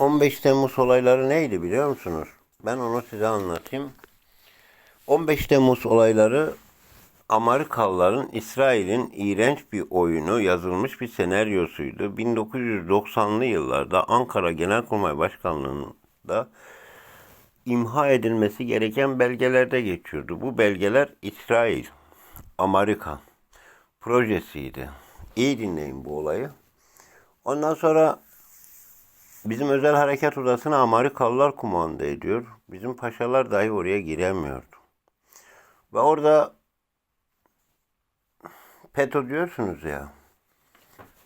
15 Temmuz olayları neydi biliyor musunuz? Ben onu size anlatayım. 15 Temmuz olayları Amerikalıların İsrail'in iğrenç bir oyunu yazılmış bir senaryosuydu. 1990'lı yıllarda Ankara Genelkurmay Başkanlığı'nda imha edilmesi gereken belgelerde geçiyordu. Bu belgeler İsrail, Amerika projesiydi. İyi dinleyin bu olayı. Ondan sonra bizim özel harekat odasını Amerikalılar kumanda ediyor. Bizim paşalar dahi oraya giremiyordu. Ve orada PETO diyorsunuz ya.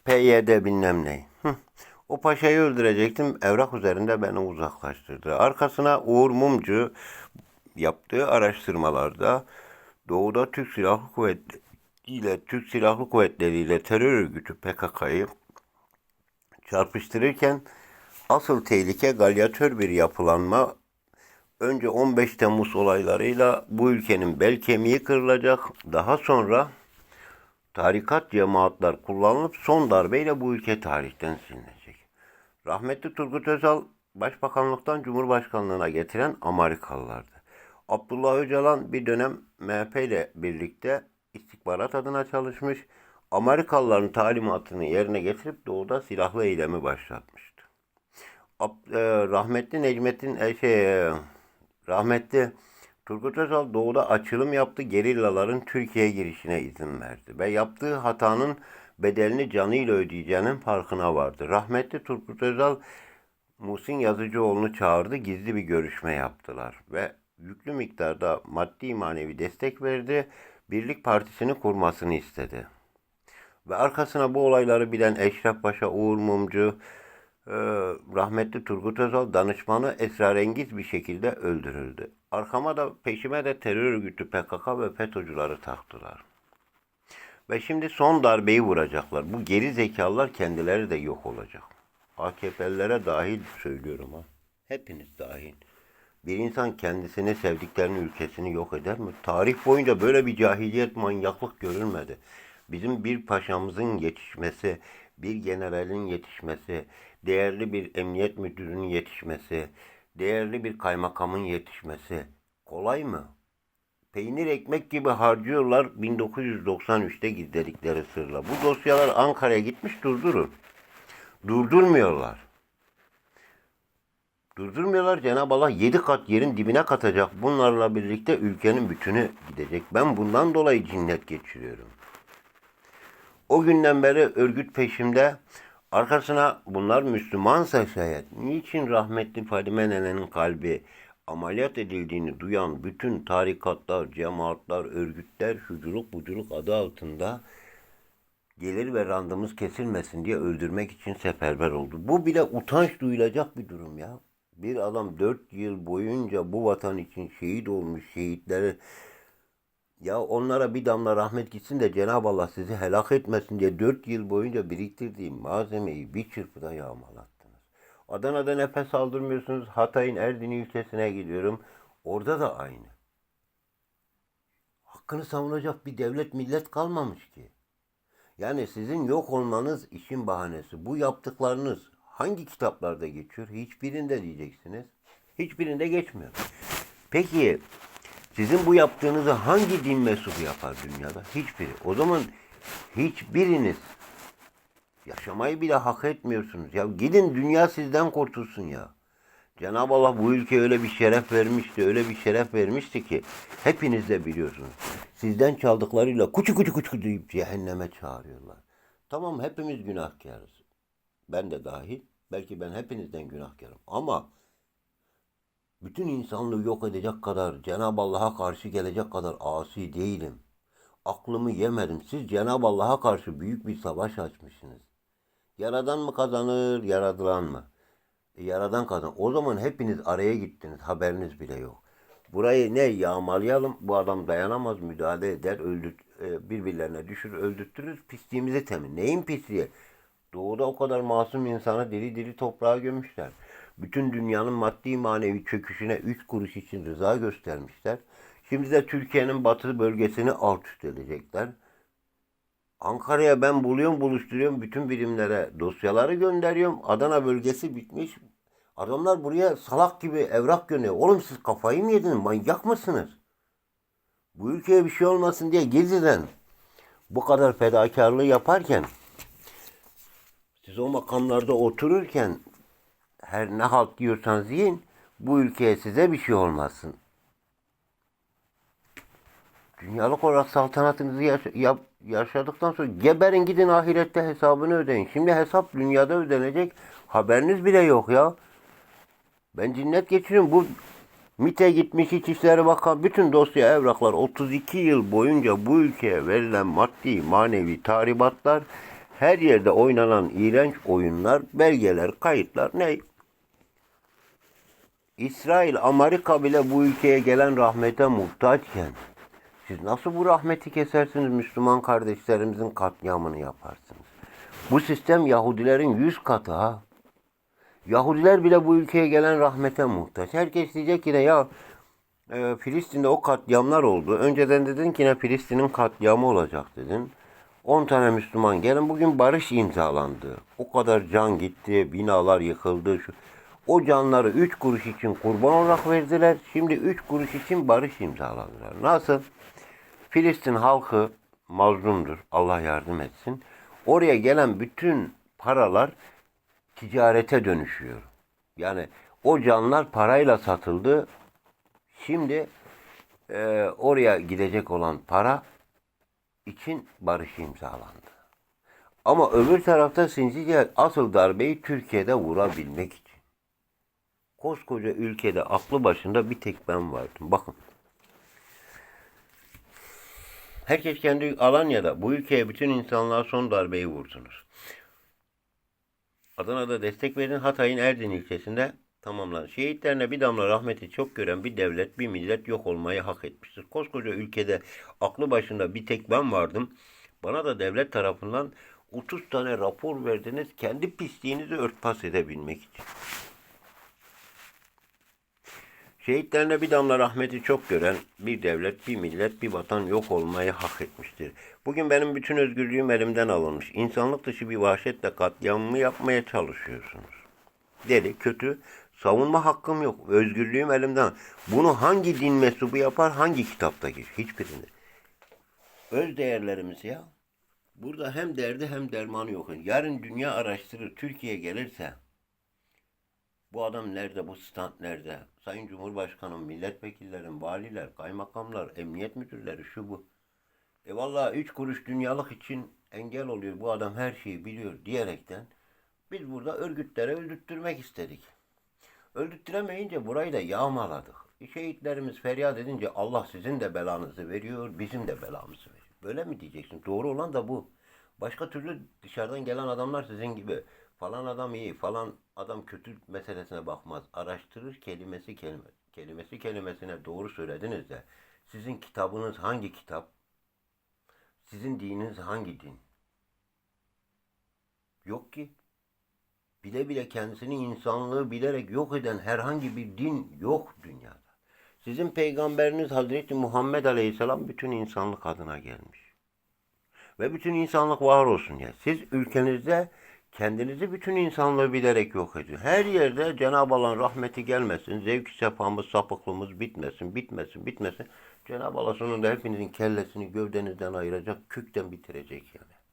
PYD bilmem ne. O paşayı öldürecektim. Evrak üzerinde beni uzaklaştırdı. Arkasına Uğur Mumcu yaptığı araştırmalarda Doğu'da Türk Silahlı Kuvvetleri ile Türk Silahlı Kuvvetleri ile terör örgütü PKK'yı çarpıştırırken asıl tehlike galyatör bir yapılanma önce 15 Temmuz olaylarıyla bu ülkenin bel kemiği kırılacak. Daha sonra tarikat cemaatler kullanılıp son darbeyle bu ülke tarihten silinecek. Rahmetli Turgut Özal Başbakanlıktan Cumhurbaşkanlığına getiren Amerikalılardı. Abdullah Öcalan bir dönem MHP ile birlikte istihbarat adına çalışmış. Amerikalıların talimatını yerine getirip doğuda silahlı eylemi başlatmıştı. E, rahmetli Necmettin e, şey, e, rahmetli Turgut Özal doğuda açılım yaptı. Gerillaların Türkiye'ye girişine izin verdi. Ve yaptığı hatanın bedelini canıyla ödeyeceğinin farkına vardı. Rahmetli Turgut Özal Muhsin Yazıcıoğlu'nu çağırdı. Gizli bir görüşme yaptılar. Ve yüklü miktarda maddi manevi destek verdi. Birlik Partisi'ni kurmasını istedi. Ve arkasına bu olayları bilen Eşref Paşa, Uğur Mumcu, e, rahmetli Turgut Özal danışmanı esrarengiz bir şekilde öldürüldü. Arkama da peşime de terör örgütü PKK ve FETÖ'cüleri taktılar. Ve şimdi son darbeyi vuracaklar. Bu geri zekalılar kendileri de yok olacak. AKP'lilere dahil söylüyorum ha. Hepiniz dahil. Bir insan kendisini, sevdiklerini, ülkesini yok eder mi? Tarih boyunca böyle bir cahiliyet, manyaklık görülmedi. Bizim bir paşamızın yetişmesi, bir generalin yetişmesi, değerli bir emniyet müdürünün yetişmesi, değerli bir kaymakamın yetişmesi kolay mı? Peynir ekmek gibi harcıyorlar 1993'te gizledikleri sırla. Bu dosyalar Ankara'ya gitmiş durdurun. Durdurmuyorlar. Durdurmuyorlar. Cenab-ı Allah yedi kat yerin dibine katacak. Bunlarla birlikte ülkenin bütünü gidecek. Ben bundan dolayı cinnet geçiriyorum. O günden beri örgüt peşimde. Arkasına bunlar Müslümansa şayet. Niçin rahmetli Fadime Nene'nin kalbi ameliyat edildiğini duyan bütün tarikatlar, cemaatler, örgütler, şuculuk buculuk adı altında gelir ve randımız kesilmesin diye öldürmek için seferber oldu. Bu bile utanç duyulacak bir durum ya. Bir adam dört yıl boyunca bu vatan için şehit olmuş şehitleri ya onlara bir damla rahmet gitsin de Cenab-ı Allah sizi helak etmesin diye dört yıl boyunca biriktirdiğim malzemeyi bir çırpıda yağmalattınız. Adana'da nefes aldırmıyorsunuz. Hatay'ın Erdin'i ilçesine gidiyorum. Orada da aynı. Hakkını savunacak bir devlet millet kalmamış ki. Yani sizin yok olmanız işin bahanesi. Bu yaptıklarınız hangi kitaplarda geçiyor? Hiçbirinde diyeceksiniz. Hiçbirinde geçmiyor. Peki sizin bu yaptığınızı hangi din mensubu yapar dünyada? Hiçbiri. O zaman hiçbiriniz yaşamayı bile hak etmiyorsunuz. Ya gidin dünya sizden kurtulsun ya. Cenab-ı Allah bu ülkeye öyle bir şeref vermişti, öyle bir şeref vermişti ki hepiniz de biliyorsunuz. Sizden çaldıklarıyla kuçu kuçu kuçu deyip cehenneme çağırıyorlar. Tamam hepimiz günahkarız. Ben de dahil. Belki ben hepinizden günahkarım. Ama bütün insanlığı yok edecek kadar, Cenab-ı Allah'a karşı gelecek kadar asi değilim. Aklımı yemedim. Siz Cenab-ı Allah'a karşı büyük bir savaş açmışsınız. Yaradan mı kazanır, yaradılan mı? E, yaradan kazan. O zaman hepiniz araya gittiniz. Haberiniz bile yok. Burayı ne yağmalayalım? Bu adam dayanamaz, müdahale eder, öldürt, e, birbirlerine düşür, öldürtürüz. Pisliğimizi temin. Neyin pisliği? Doğuda o kadar masum insanı diri diri toprağa gömmüşler. Bütün dünyanın maddi manevi çöküşüne üç kuruş için rıza göstermişler. Şimdi de Türkiye'nin batı bölgesini alt üst edecekler. Ankara'ya ben buluyorum, buluşturuyorum bütün birimlere dosyaları gönderiyorum. Adana bölgesi bitmiş. Adamlar buraya salak gibi evrak gönderiyor. Oğlum siz kafayı mı yediniz? Manyak mısınız? Bu ülkeye bir şey olmasın diye gizliden bu kadar fedakarlığı yaparken siz o makamlarda otururken her ne halt yiyorsanız yiyin bu ülkeye size bir şey olmasın. Dünyalık olarak saltanatınızı yaş- yaşadıktan sonra geberin gidin ahirette hesabını ödeyin. Şimdi hesap dünyada ödenecek haberiniz bile yok ya. Ben cinnet geçiriyorum. Bu MİT'e gitmiş İçişleri Bakan bütün dosya evraklar 32 yıl boyunca bu ülkeye verilen maddi manevi tahribatlar her yerde oynanan iğrenç oyunlar, belgeler, kayıtlar ne? İsrail, Amerika bile bu ülkeye gelen rahmete muhtaçken siz nasıl bu rahmeti kesersiniz Müslüman kardeşlerimizin katliamını yaparsınız? Bu sistem Yahudilerin yüz katı ha. Yahudiler bile bu ülkeye gelen rahmete muhtaç. Herkes diyecek ki ne ya e, Filistin'de o katliamlar oldu. Önceden dedin ki ne Filistin'in katliamı olacak dedin. 10 tane Müslüman gelin bugün barış imzalandı. O kadar can gitti, binalar yıkıldı. Şu, o canları 3 kuruş için kurban olarak verdiler. Şimdi 3 kuruş için barış imzaladılar. Nasıl? Filistin halkı mazlumdur. Allah yardım etsin. Oraya gelen bütün paralar ticarete dönüşüyor. Yani o canlar parayla satıldı. Şimdi e, oraya gidecek olan para için barış imzalandı. Ama öbür tarafta Sinsice asıl darbeyi Türkiye'de vurabilmek için. Koskoca ülkede aklı başında bir tek ben vardım. Bakın. Herkes kendi Alanya'da bu ülkeye bütün insanlığa son darbeyi vurdunuz. Adana'da destek verin Hatay'ın Erdin ilçesinde tamamlan. Şehitlerine bir damla rahmeti çok gören bir devlet, bir millet yok olmayı hak etmiştir. Koskoca ülkede aklı başında bir tek ben vardım. Bana da devlet tarafından 30 tane rapor verdiniz kendi pisliğinizi örtbas edebilmek için. Şehitlerine bir damla rahmeti çok gören bir devlet, bir millet, bir vatan yok olmayı hak etmiştir. Bugün benim bütün özgürlüğüm elimden alınmış. İnsanlık dışı bir vahşetle katliamımı yapmaya çalışıyorsunuz. Deli, kötü, savunma hakkım yok. Özgürlüğüm elimden. Bunu hangi din mensubu yapar, hangi kitapta geç? Hiçbirini. Öz değerlerimiz ya. Burada hem derdi hem dermanı yok. Yarın dünya araştırır, Türkiye gelirse bu adam nerede, bu stand nerede? Sayın Cumhurbaşkanım, milletvekillerim, valiler, kaymakamlar, emniyet müdürleri, şu bu. E vallahi üç kuruş dünyalık için engel oluyor. Bu adam her şeyi biliyor diyerekten biz burada örgütlere öldürttürmek istedik. Öldürttüremeyince burayı da yağmaladık. Şehitlerimiz feryat edince Allah sizin de belanızı veriyor, bizim de belamızı veriyor. Böyle mi diyeceksin? Doğru olan da bu. Başka türlü dışarıdan gelen adamlar sizin gibi falan adam iyi, falan adam kötü meselesine bakmaz. Araştırır kelimesi kelime. Kelimesi kelimesine doğru söylediniz de sizin kitabınız hangi kitap? Sizin dininiz hangi din? Yok ki. Bile bile kendisini insanlığı bilerek yok eden herhangi bir din yok dünyada. Sizin peygamberiniz Hazreti Muhammed Aleyhisselam bütün insanlık adına gelmiş. Ve bütün insanlık var olsun diye. Siz ülkenizde kendinizi bütün insanlığı bilerek yok ediyor. Her yerde Cenab-ı Allah'ın rahmeti gelmesin, zevk sefamız, sapıklığımız bitmesin, bitmesin, bitmesin. Cenab-ı Allah sonunda hepinizin kellesini gövdenizden ayıracak, kökten bitirecek yani.